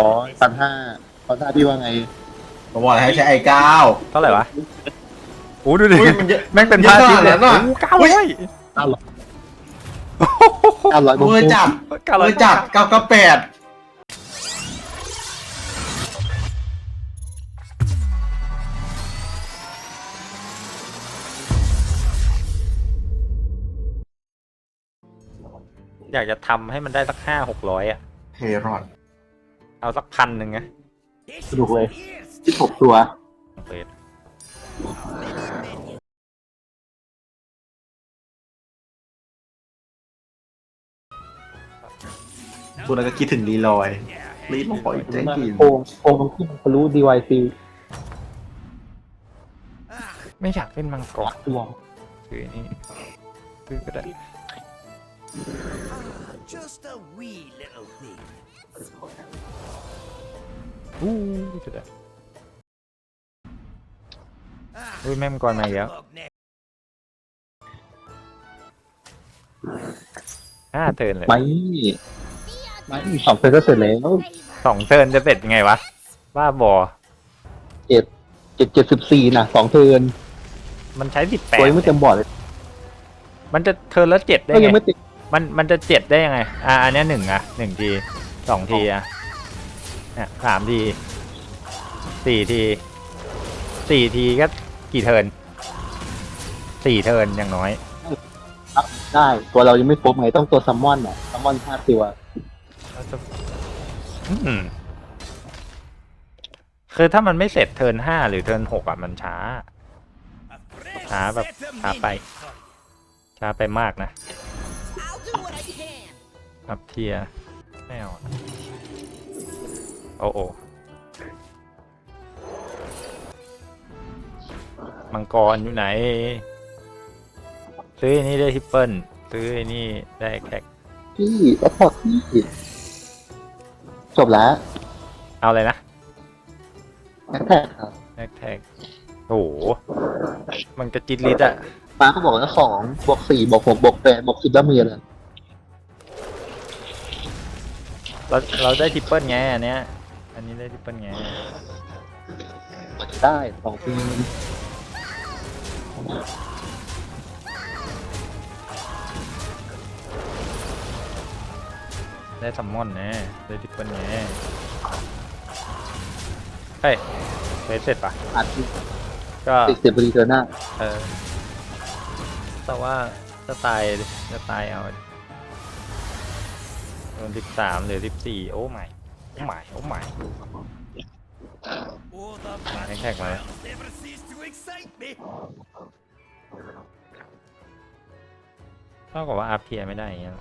ร้อยพันห้าพันห้าพี่ว่าไงผมบอกให้ใช้ไอ้เก้าเท่าไหร่วะโอ้ดูดิอุ้ยมันเยอะ แม่งเป็นพาทิตย์เลยเยอะขนาดนั้นโอ้อะเก้าร้อยเก้าร้อยเก้าร้อยบวกมือจับเก้าร้มือยอจับเก้าเก้าแปดอยากจะทำให้มันได้สักห้าหกร้อยอะเฮรอน เอาสักพันหนึ่งไงสนุกเลยสิบหกตัวเฟสพูดแล้วก็คิดถึงรีลอย รีลอยแจ้งกินโค้งโค้งที่มันทะลุ DYC ไม่อยากเล่นมังกรตัวคืออันนี่คือก็ได้ Just a wee little thing. อู้จะได้อุ้ยแม่มังกรมาอีกแล้ว Look next. ห้าเทิร์นเลยไม่ไม่สองเซตก็เสร็จแล้วสองเทิร์นจะเสร็จยังไงวะบ้าบอเจ็ดเจ็ดเจ็ดสิบสี่นะสองเทิร์นมันใช้สิบแปดตัวยังไม่เต็มบอร์ดเลย มันจะเทิร์นละเจ็ดได้ก็ยัไงงไม่ติดมันมันจะเจ็ดได้ยังไง อ่าอันเนี้ยหนึ่งอะหนึ่งทีสองทีอะ เนี่ยสามทีสี่ทีสี่ทีก็กี่เทิร์นสี่เทิร์นอย่างน้อยได้ตัวเรายังไม่ครบไงต้องตัวซัมมอนอะซัมมอนห้าตัวอืมคือถ้ามันไม่เสร็จเทิร์นห้าหรือเทิร์นหกอะมันช้า A fresh Ah, but- set of ah, bye. minions for you. ช้าไปมากนะ I'll do what I can. อัพเทียไม่เอา อะโอ้โอมังกรอยู่ไหน ซื้ออันนี้ได้ทิปเปิลซื้ออันนี้ได้แท็กพี่แอคแท็กพี่จบแล้ว เอาเลยนะแอคแท็กครับแท็กแท็กโอ้โห มันจะจิตลิดอะป้าเขาบอกว่าสองบวกสี่บวกหกบวกแปดบวกสิบแล้วมีอะไรเราเราได้ทิปเปิลไงอันเนี้ย อันนี้ได้ทิปเปิลไงมันจะได้สองปีได้ซัมมอนนะได้ทิปเปิลไงเฮ้ยเฟสเสร็จปะอัดก็ติดเสียบรีเทอร์หน้าเออแต่ว่าจะตายจะตายเอาโดนสิบสามหรือสิบสี่โอ้ไม่ โอ้ไม่โอ้ไม่ยให้แท็กมาเท่ากับว่าอัพเทียไม่ได้อย่างเงี้ย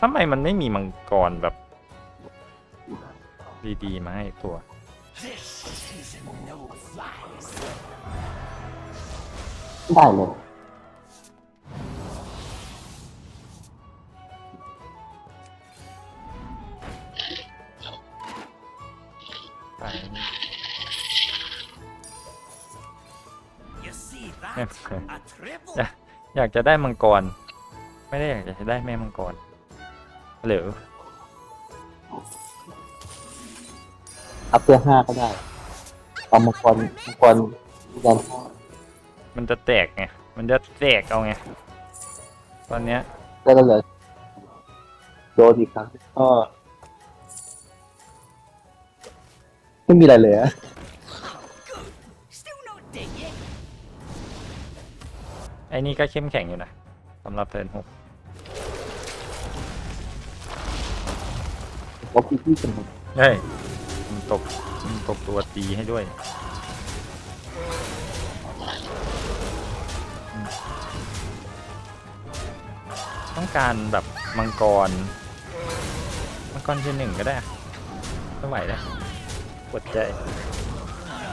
ทำไมมันไม่มีมังกรแบบ ดีๆ มาให้ตัว This season no flies. ได้เลยไป You see that? Okay. A triple. อยากอยากจะได้มังกร ไม่ได้อยากจะได้แม่มังกรหรืออัพเพื่อห้าก็ได้เอามังกรมังกรยันห้า มันจะแตกไง มันจะแตกเอาไง ตอนเนี้ยได้แล้วเลยโดนอีกครั้งก็ไม่มีอะไรเลยอะ Still not dead yet. ไอ้นี่ก็เข้มแข็งอยู่นะสำหรับเทิร์นหกว่าพี่ที่สมุนเฮ้ยมันตบมันตบตัวตีให้ด้วย ต้องการแบบมังกร มังกรเทียร์หนึ่งก็ได้อะไม่ไหวแล้วปวดใจ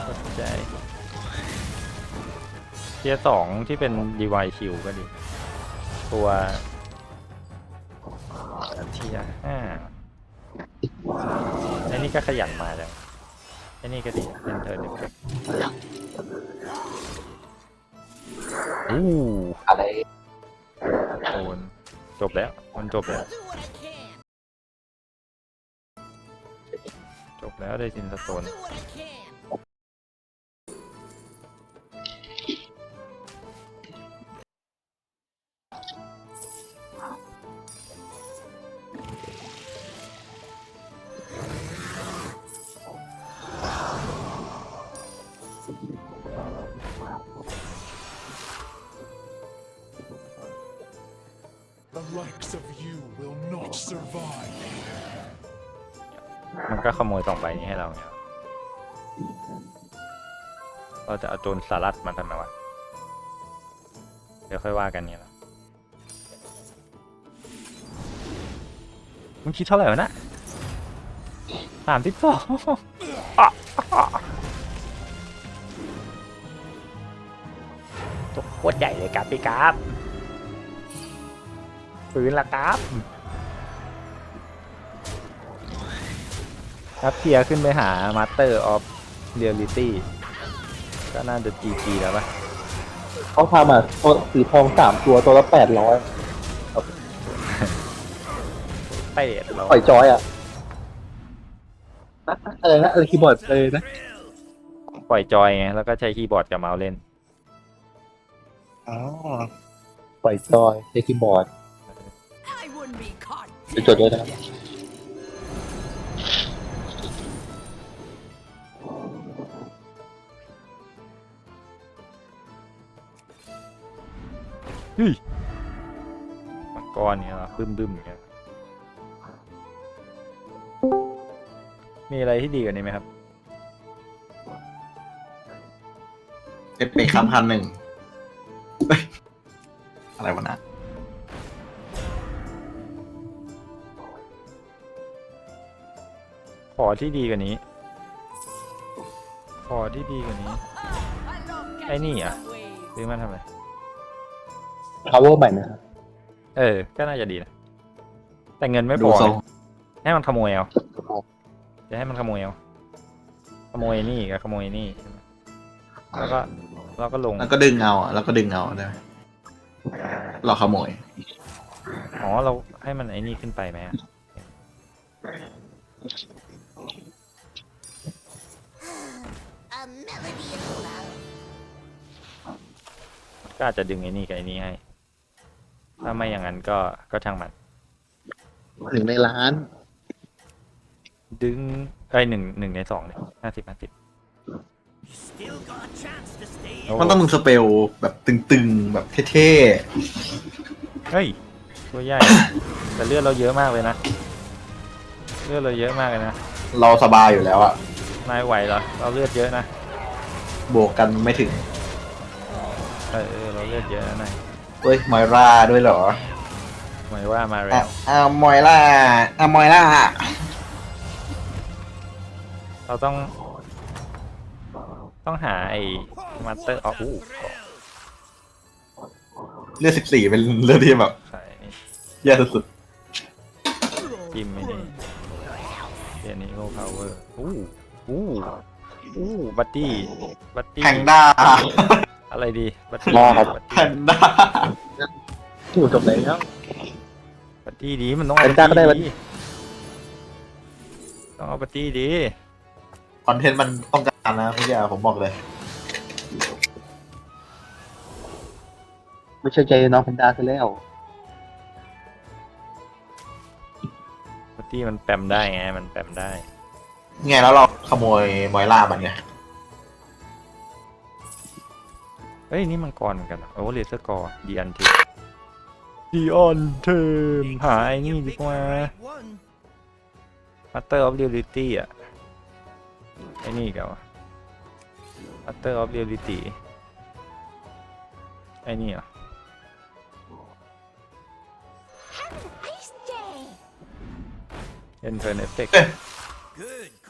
ปวดใจเทียร์สองที่เป็น DY คิวก็ดี ตัวเทียร์ห้าไอ้นี่ก็ขยันมาจังไอ้นี่ก็ดีเป็นเธอหนึ่งอู้อะไรโดน จบแล้ว มันจบแล้ว จบแล้วได้ซินสโตน Do what I can. มันก็ขโมยสองใบนี้ให้เราเนี่ยเราจะเอาโจรสลัดมาทำไมวะ เดี๋ยวค่อยว่ากันเนี่ยนะมึงคิดเท่าไหร่วะนะสามสิบสองตัวโคตรใหญ่เลยครับพี่ครับ ปืนละครับครับเทียร์ขึ้นไปหา Master of Reality ก็น่าจะ GG แล้วปะเขาพามาตัวสีทองสามตัวตัวละแปดร้อยเป็ดเราปล่อยจอยอะอะไรนะอะไรคีย์บอร์ดเลยนะ ปล่อยจอยไงแล้วก็ใช้คีย์บอร์ดกับเมาส์เล่นอ๋อปล่อยจอยใช้คีย์บอร์ด ไปจดด้วยนะครับเฮ้ยมังกรเนี่ยเหรอบึ้มบึ้มอย่างเงี้ยมีอะไรที่ดีกว่านี้ไหมครับ เอฟเปกครับพันหนึ่งเฮ้ยอะไรวะนะ ที่ดีกว่านี้ ขอที่ดีกว่านี้ I love Ai catching nỉ à? some waves. ซื้อมาทำไมพาวเวอร์ใหม่นะครับ เออ ก็น่าจะดีนะ แต่เงินไม่พดูอทรง ให้มันขโมยเอา จะให้มันขโมยเอา ขโมยนี่กับขโมยนี่ใช่ไหมแล้วก็เราก็ลง แล้วก็ดึงเอาอะแล้วก็ดึงเอาได้ไหมเราขโมย อ๋อ เราให้มันไอ้นี่ขึ้นไปไหมอะ melody of love. ก็อาจจะดึงไอ้นี่กับไอ้นี่ให้ ถ้าไม่อย่างนั้นก็ก็ช่างมัน ถึงในร้านดึงไอ้ยหนึ่งหนึ่งในสองเนี่ยห้าสิบห้าสิบ Still got a chance to stay มันต้องมึงสเปลแบบตึงๆ แบบเท่เฮ้ยตัวใหญ่ แต่เลือดเราเยอะมากเลยนะ เลือดเราเยอะมากเลยนะ ๆ เราสบายอยู่แล้วอะนายไหวเหรอ เราเลือดเยอะนะ บวกกันไม่ถึงเออเออเราเลือดเยอะนะนายเฮ้ยมอยราด้วยเหรอหมายว่ามาแล้อะวอ่ามอยราอ่ามอยราเราต้อง ต้องหาไอ้มาสเตอร์อ๋ออู้เลือดสิบสี่เป็นเลือดที่แบบใส่นี่แย่สุดจิ้มไม่นี่เดี๋ยวนี้โลพาวเวอร์อู้อู้ อู้บัตตี้บัตๆตี้แพนด้า อะไรดีบัตตี้รอครับ บัตแพตี้นด้าถูกจบแล้วบัตตี้ดีมันต้องแพนด้าก็ได้ บัตดีต้องเอาบัตตี้ดีคอนเทนต์มันต้องการนะพี่ยาผมบอกเลย ไม่ใช่ใจน้องแพนด้าซะแล้วบัตตี้มันแปมได้ไงมันแปมได้ ไงแล้วเราขโมยมอยล่ามันไงเฮ้ยนี่มังกรเหมือนกันเหรอโอ้เลเซอร์กอร์ดีอันเทมดีออนเทมหาไอ้นี่ดีกว่า One. Master of Reality อะไอ้นี่กันวะ Master of Reality ไอ้นี่เหรอะ Nice day. Enter Effect Good call.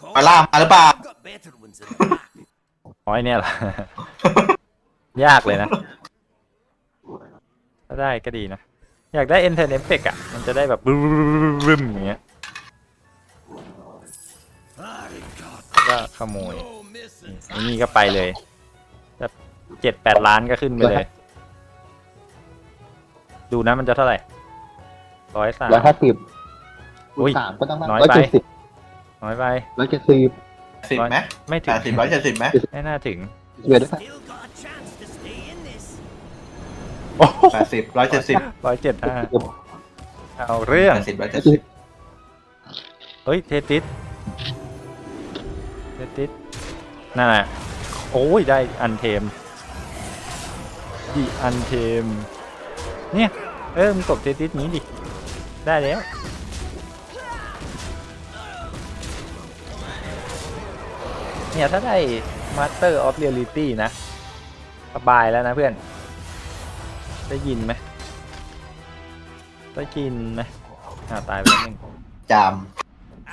มอยล่ามาหรือเปล่า I've got better ones in the back. อ๋อไอเนี่ยเหรอ ยากเลยนะ ถ้าได้ก็ดีนะ อยากได้ Enter Effect อะ มันจะได้แบบบึ้มๆอย่างเงี้ย ก็ขโมย No misses. นี่นี่ก็ไปเลยแบบเจ็ดแปดล้านก็ขึ้นไปเลย ดูนะมันจะเท่าไหร่ร้อยสาม ร้อยห้าสิบอุ้ยสามก็ต้องน้อยร้อยไป เจ็ดสิบ น้อยไปร้อยเจ็ดสิบสิบไหมไม่ถึแปงดสิบร้อยเจ็ดสิบไหมไม่น่าถึงเยอะด้วย Still got a chance to stay in this. โอ้โหแปดสิบร้อยเจ็ดสิบร้อยเจ็ดห้าเอาเรื่องแปดสิบร้อยร้อเจ็ยดเจ็ดสิสิบบเฮ้ยเทติสเทติสนั่นแหละโอ้ยได้อันเทมดีอันเทมเนี่ยเออมึงกดเทติสนี้ดิได้แล้ว เนี่ย ถ้าได้ Master of Reality นะ สบายแล้วนะเพื่อน ได้ยินไหมได้ยินไหมอ่าตายไปแล้วหนึ่งจาม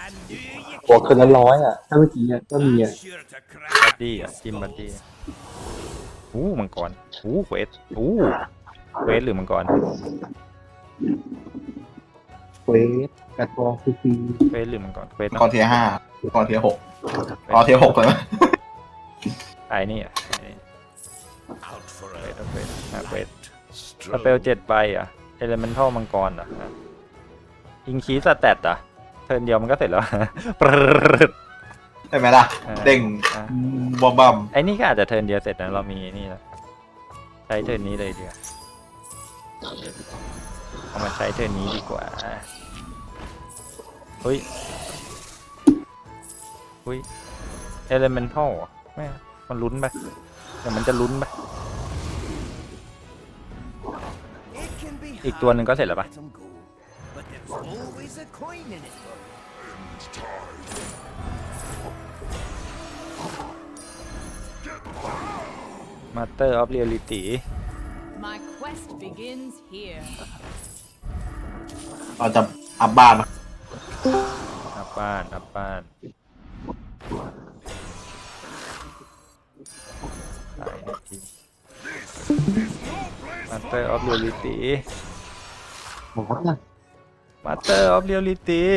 And do you บวกคืนละร้อยอะ ถ้าเมื่อกี้อะก็มีอะ sure to บัด crack? ดี้อะจิมบัดดี้อู้มังกรอู้เควสอู้เควสหรือมังกรเควส กระทองซีซีเควสหรือมังกรเควสกอเนาะเทียห้ากอเทียหกกอเทียหกเลยไหมไอ้นี่อะไอ้นี่ Out for เควส a เควสอะเควสส stroll. เปลเจ็ดใบอะเอเลเมนทัลมังกรอะอิงคีสแตตอะเทิร์นเดียวมันก็เสร็จแล้วปรึ๊ดได้ไหมล่ะอ่าเด้งอะบอมบัมไอ้นี่ก็อาจจะเทิร์นเดียวเสร็จนะเรามีนี่แล้วใช้เทิร์นนี้เลยดีกว่าเอามาใช้เทิร์นนี้ดีกว่า เฮ้ยเฮ้ยเอเลเมนทัลไม่มันลุ้นไปเดี๋ยวมันจะลุ้นไป It can be อีกตัวหนึ่งก็เสร็จแล้วปะ hard to let 'em go, but there's always a coin in it. มาสเตอร์ออฟเรียลิตี้ My quest begins here. เราจะอัพบ้าน อับบ้านอับบ้านตายนาทีมาสเตอร์ออฟเรียลิตี้บอกว่ามาสเตอร์ออฟเรียลิตี้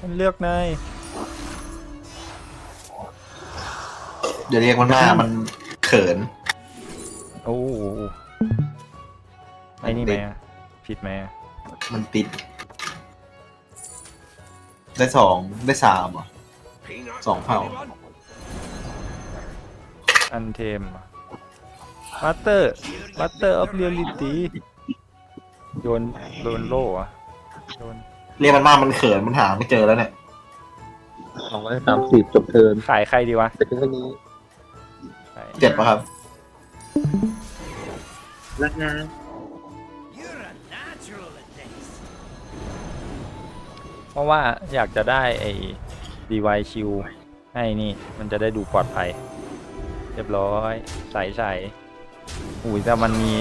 มันเลือกนายเดี๋ยวเรียกมันหน้ามันเขิน โอ้โหไอ้นี่ไหมอะผิดไหมอะมันติด ได้สองได้สามเหรอะ Peanuts, Song Power. anyone? อันเทมมาสเตอร์มาสเตอร์ออฟเรียลิตี้โยนโดนโล่อะโดนเรียกมันมามันเขินมันหาไม่เจอแล้วเนี่ยสองร้อยสามสิบจบเทิร์นขายใครดีวะแต่แค่นี้ขายเจ็ดป่ะครับรักนะ ราะว่าอยากจะได้ไอ้ DY คิวให้นี่มันจะได้ดูปลอดภัย เรียบร้อยใส่ใส่อุ้ยแต่มันมี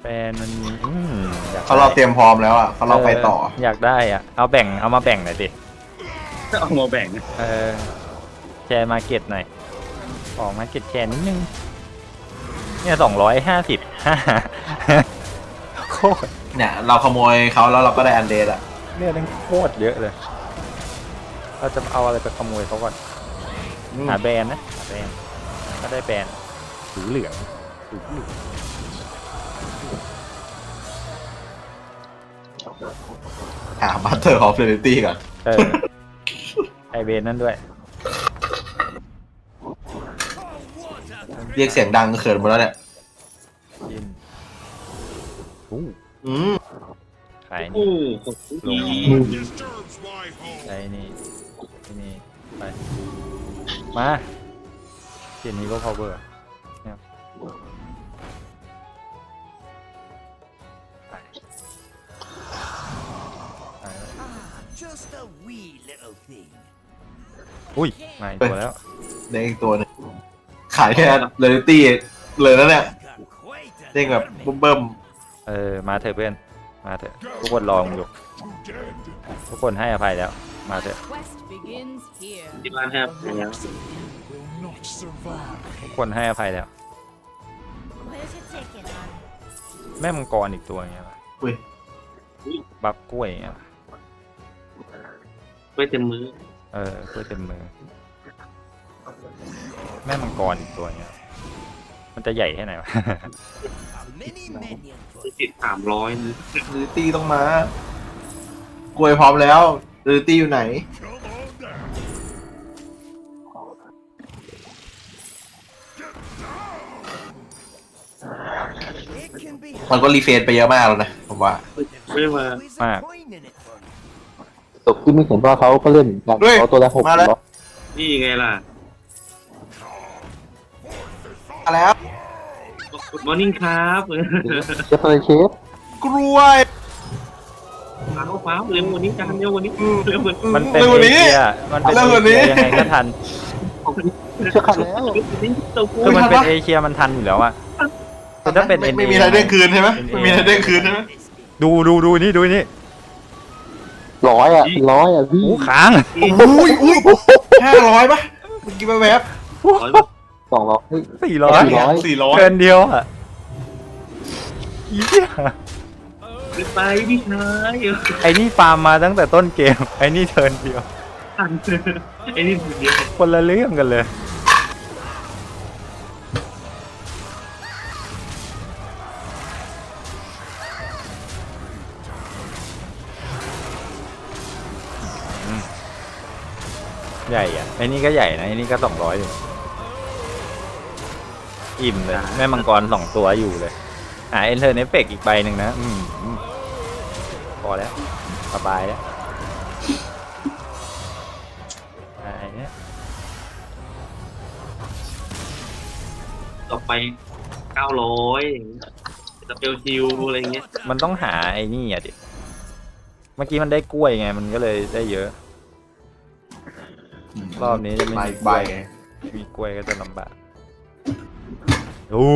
แฟนมันมีอืมอยากเขาเราเตรียมพร้อมแล้วอะเขาเราไปต่อ อยากได้อะ เอาแบ่งเอามาแบ่งหน่อยดิ เอามาแบ่งเออแชร์มาเก็ตหน่อย ออกมาเก็ตแชร์นิดนึง เนี่ยสองร้อยห้าสิบ โคตรเนี่ย เราขโมยเขาแล้วเราก็ได้อันเดดอะ เลือดมันโคตรเยอะเลย เราจะเอาอะไรไปขโมยเขาก่อนหาแบรนด์นะหาแบรนด์ก็ได้แบรนด์สีเหลืองสีเหลืองหาบัตเตอร์ออฟเรลิตี้ก่อนเออไอเบรนด์นั่นด้วย เรียกเสียงดังเขินหมดแล้วเนี่ยยินอู้อืมขาย นี่ ลง Disturbs my home. ไอ้นี่ที่นี่ ไป มาเขียนนี้ก็ power เนี่ยไปไป Ah, just a wee little thing. อุ้ยมาอีกตัวแล้วเด้งอีกตัวหนึงขายแค่เรลิตี้เลยแล้วเนี่ย Got quite a เด้งแบบ army. เบิ่มเออ มาเถอะเพื่อน มาเถอะทุกคนรอมึงอยู่ ทุกคนให้อภัยแล้ว มาเถอะ Quest begins here. ที่บ้านครับ Will not survive. ทุกคนให้อภัยแล้ว Where's your ticket, hon? แม่มังกรอีกตัวอย่างเงี้ยว่ะๆอุ้ยบัฟกล้วยอย่างเงี้ยว่ะไม่เต็มมือเออกล้วยเต็มมือ แม่มังกรอีกตัวอย่างเงี้ย มันจะใหญ่แค่ไหนวะ A mini minion for ติดสามร้อยหรือตีต้องมากลวยพร้อมแล้วหรือตีอยู่ไหน It can be มันก็รีเฟรชไปเยอะมากแล้วนะผมว่า ไม่มา always a Mark. coin in it for you. ตกที่ไม่เห็นว่าเขาก็เล่นเหมือนกันเฮ้ยเขาตัวละหกมาแล้ว ร้อยนี่ไงล่ะ มาแล้ว Good morning ครับเชฟเลยเชฟกล้วยฟ้าวฟ้าวเร็วกวันนี้จานเร็วกวันนี้เร็วกวันนี้มันเป็นเร็วกว่าเอนี้เชียมันเป็นเร็วกว่าเอนี้เชียยังไงก็ทัน เชื่อขัดแล้วตัวกูคือมันทันเป็นปะเอเชียมันทันอยู่แล้วอะแต่ถ้าเป็นไม่ NA ไม่มีอะไรเด้งคืนใช่ไหมไม่มีอะไรเด้งคืนใช่ไหมดูดูดูนี่ดูนี่ร้อยอะร้อยอะพี่หูค้าง อุ้ยอุ้ยห้าร้อยปะเมื่อกี้แวบร้อยปะ สองร้อย สี่ร้อย400 สี่ร้อยเกินเดียวอะอีเหี้ยขึ้นไปพี่ชายไอ้นี่ฟาร์มมาตั้งแต่ต้นเกม ไอ้นี่เทิร์นเดียว ทันไอ้นี่สุดเดียวคนละเรื่องกันเลย ใหญ่อะไอ้นี่ก็ใหญ่นะ ไอ้นี่ก็สองร้อยเลย อิ่มเลย แม่มังกรสองตัวอยู่เลยอ่าเอ็นเทอร์เนฟเฟกอีกใบหนึ่งนะอืมอืมพอแล้วสบายแล้วสบายแล้วต่อไปเก้าร้อยสเปลชิวอะไรเงี้ยมันต้องหาไอ้นี่อะดิ เมื่อกี้มันได้กล้วยไง มันก็เลยได้เยอะ รอบนี้จะไม่ใบมีกใบล้วยมีกล้วยก็จะลำบาก โอ้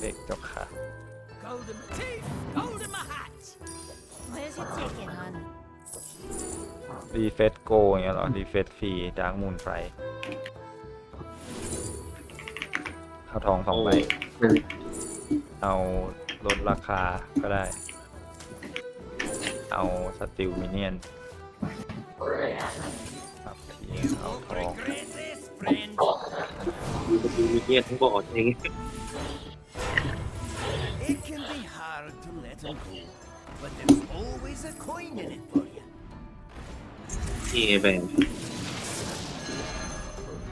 เด็กจ้าค่ะ Gold in my teeth, gold in my hat. Where's your ticket, hon? รีเฟสโกอย่างเงี้ยเหรอ รีเฟสฟรีดาร์กมูนไฟเอาทองสองใบเอาลดราคาก็ได้ เอาสติลมิเนียนครับทีเอาทอง Grand มีเงี้ยทั้งบอร์ดอย่างเงี้ย It can be hard to let them go, but there's always a coin in it for you. นี่ไงแบงค์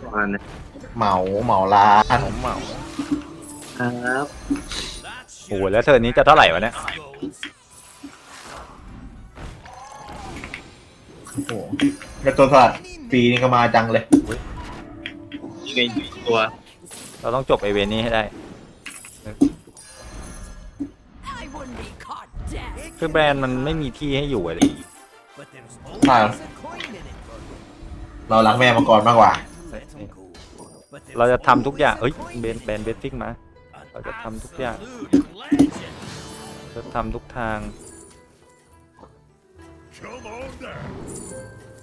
ประมาณนะเหมาเหมาร้านผมเหมาครับ That's โอ้โหแล้วเธอนี้จะเท่าไหร่วะเนี่ย golds. โอ้โหแล้วตัวสลัดปีนี่ก็มาจังเลยนี่ ไงอยู่ตัวเราต้องจบไอเวนนี้ให้ได้ I wouldn't be caught dead. It คือ can แบร be นด์มันไม่มีที่ให้อยู่อะดิ But there's Ah. always a coin in it for you. เรารักแม่มังกรมากกว่า To let them go, but there's เราจะทำทุกอย่างเอ้ย always a coin เบน in it แบนเบสฟิกมา An เราจะทำทุกอย่าง absolute legend. จะทำทุกทาง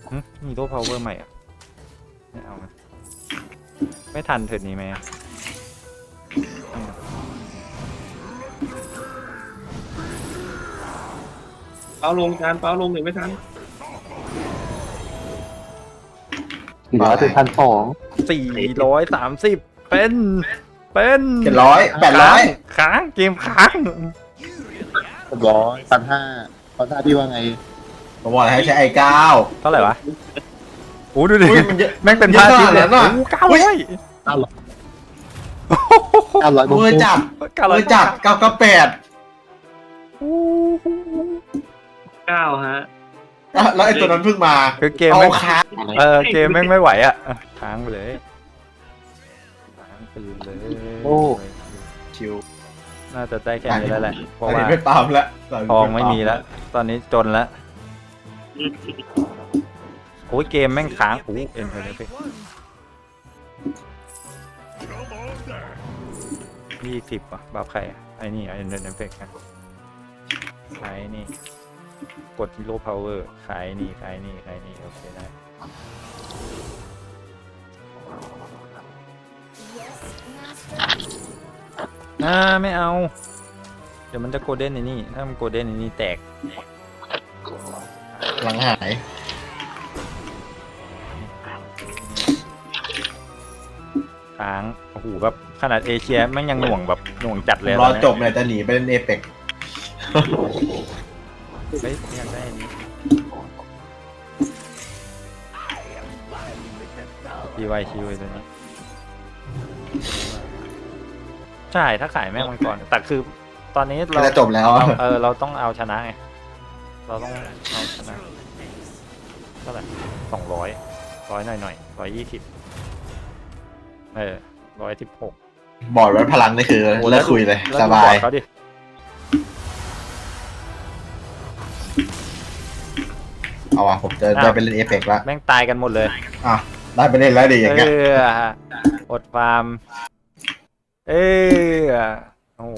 หึมีโลพาวเวอร์ใหม่อะ ไม่เอานะ ไม่ทันเทิร์นนี้ไหมอะอืมเป้าลงจานเป้าลงเดี๋ยวไม่ทันสี่ร้อยเป็นพันสองสี่ร้อยสามสิบเป็น เป็นเจ็ดร้อยแปดร้อยค้างเกมค้างร้อยพันห้าพันห้าพี่ว่าไงผมบอกให้ใช้ไอ้เก้าเท่าไหร่วะโอ้ดูดิอุ้ยมันเยอะแม่งเป็นพาทิตย์เลยเยอะขนาดนั้นโอ้อะเก้าร้อยเก้าร้อยเก้าร้อยมือจับเก้าร้อมืยอจับเก้าเก้าแปดเก้าฮะ แล้วไอ้ตัวนั้นเพิ่งมาคือเกมเอาแม่งค้างเออเกมแม่งไม่ไหวอะค้างไปเลยค้างไปเลยโอ้ชิวน่าจะได้แค่นี้แล้วแหละเพราะอันว่านี้ไม่ตามแล้วทองไม่มีแล้ว ตอนนี้จนแล้ว โอ้ยเกมแม่งค้างอู้เอ็นเทอร์เน็ตยี่สิบอะบัฟใครอะไอ้นี่เอ็นเทอร์เน็ตเฟกกันขายนี่ กดโลพาวเวอร์ขายนี่ขายนี่ขายนี่โอเคได้อ่าไม่เอา เดี๋ยวมันจะโกลเด้นในนี่ ถ้ามันโกลเด้นในนี่แตกหลังหาย ค้างโอ้โหแบบขนาดเอเชียแม่งยังหน่วงแบบหน่วงจัดเลยรตอนเนี้ยจบเนี่ยจะหนีไปเล่นเอเปกเฮ้ยอยากได้อันนี้คีไวคีไวตัวนี้ใช่ถ้าขายแม่งมังกรแต่คือตอนนี้เราจะจบแล้วเราเออเราต้องเอาชนะไงเราต้องเอาชนะเท่าไหร่สองร้อยร้อยหน่อยหน่อยร้อยยี่สิบ เออร้อยสิบหกบอร์ดวัดพลังนี่คือเลิกคุยเลยแล้วสดูบาบอยร์ดเขาดิเอาว่ะผมจะได้ไปเล่นเอเปกแล้วแม่งตายกันหมดเลยอะได้ไปเล่นแล้วดิอย่างเอเงี้ยออดฟาร์มเออโอ้โห